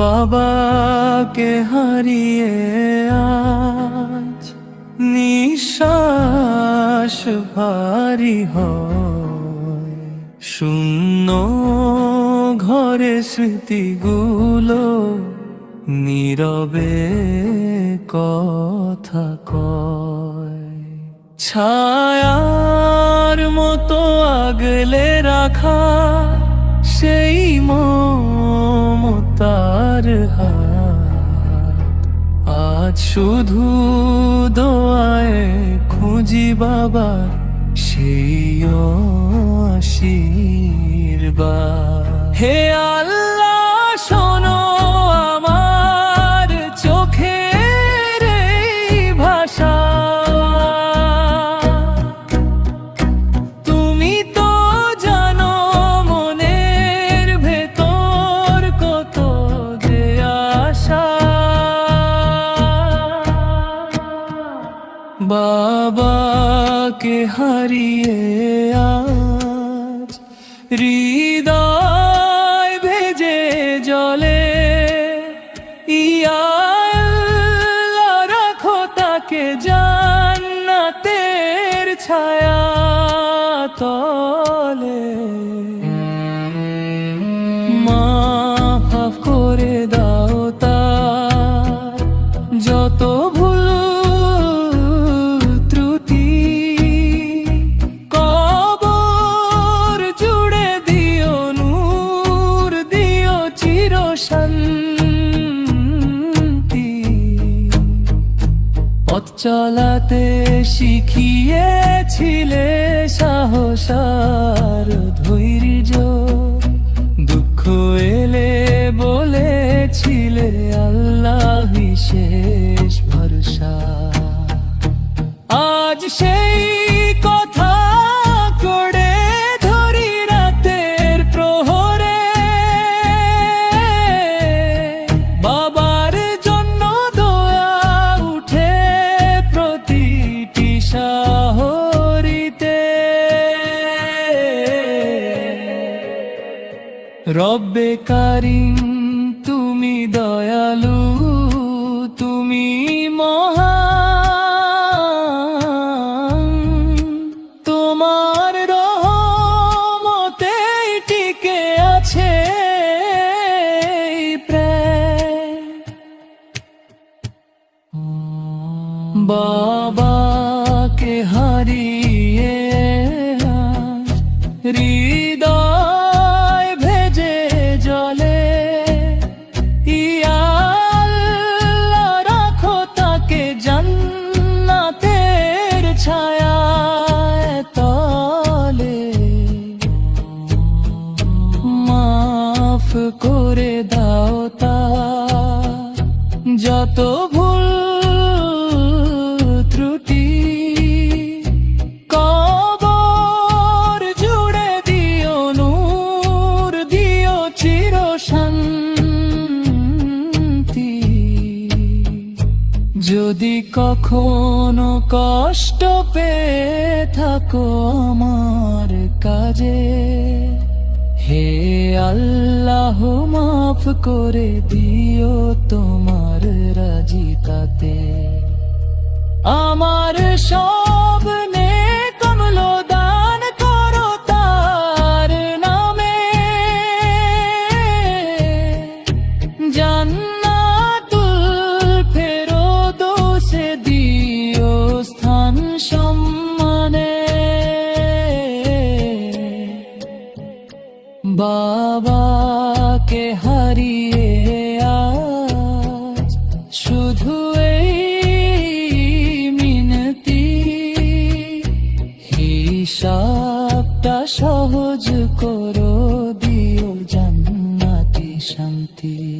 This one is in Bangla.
বাবাকে হারিয়ে আজ নিঃশ্বাস ভারী হয়। শূন্য ঘরে স্মৃতিগুলো নীরবে কথা কয়। ছায়ার মতো আগলে রাখা সেই মমতার হাত। আজ শুধু দোয়ায় খুঁজি বাবা সেই আশীর্বাদ হে আল্লাহ বাবাকে হারিয়ে আজ হৃদয় ভেজে জলে ইয়া রাখো তাকে জান্নাতের ছায়া তলে। পথ চলাতে শিখিয়েছিলে সাহসার ধৈর্য। দুঃখ এলে বলেছিলে আল্লাহ বিশেষ ভরসা। আজ সেই রব্বে কারিম তুমি দয়ালু তুমি মহান। তোমার রহমতে টিকে আছে বাবাকে হারিয়ে আজ করে দাও তা। যত ভুল ত্রুটি কবর জুড়ে দিও নূর, দিও চির শান্তি যদি কখনো কষ্ট পেয়ে থাকো আমার কাজে হে আল্লাহ মাফ করে দিও তোমার রাজিকাতে আমার সব হিসাবটা সহজ করো দিও জান্নাতি শান্তি।